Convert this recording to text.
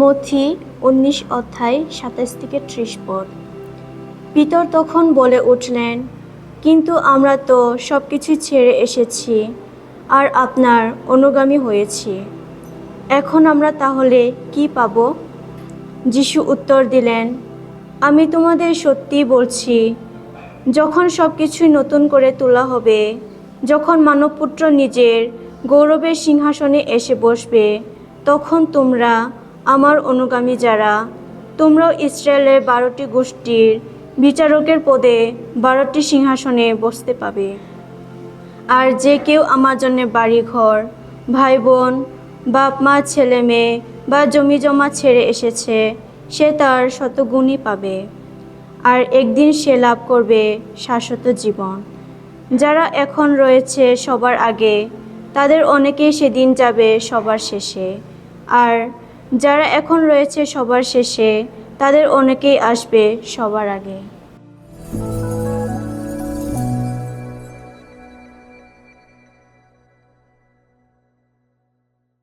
মথি উনিশ অধ্যায় সাতাইশ থেকে ত্রিশ পদ। পিতর তখন বলে উঠলেন, কিন্তু আমরা তো সব কিছু ছেড়ে এসেছি আর আপনার অনুগামী হয়েছি। এখন আমরা তাহলে কি পাব? যিশু উত্তর দিলেন, আমি তোমাদের সত্যি বলছি, যখন সব কিছুই নতুন করে তোলা হবে, যখন মানবপুত্র নিজের গৌরবের সিংহাসনে এসে বসবে, তখন তোমরা আমার অনুগামী যারা, তোমরাও ইসরায়েলের বারোটি গোষ্ঠীর বিচারকের পদে বারোটি সিংহাসনে বসতে পাবে। আর যে কেউ আমার জন্য বাড়ি ঘর ভাই বোন বাপ মা ছেলে মেয়ে বা জমি জমা ছেড়ে এসেছে, সে তার শতগুণই পাবে। আর একদিন সে লাভ করবে শাশ্বত জীবন। যারা এখন রয়েছে সবার আগে, তাদের অনেকেই সেদিন যাবে সবার শেষে। আর যারা এখন রয়েছে সবার শেষে তাদের অনেকেই আসবে সবার আগে।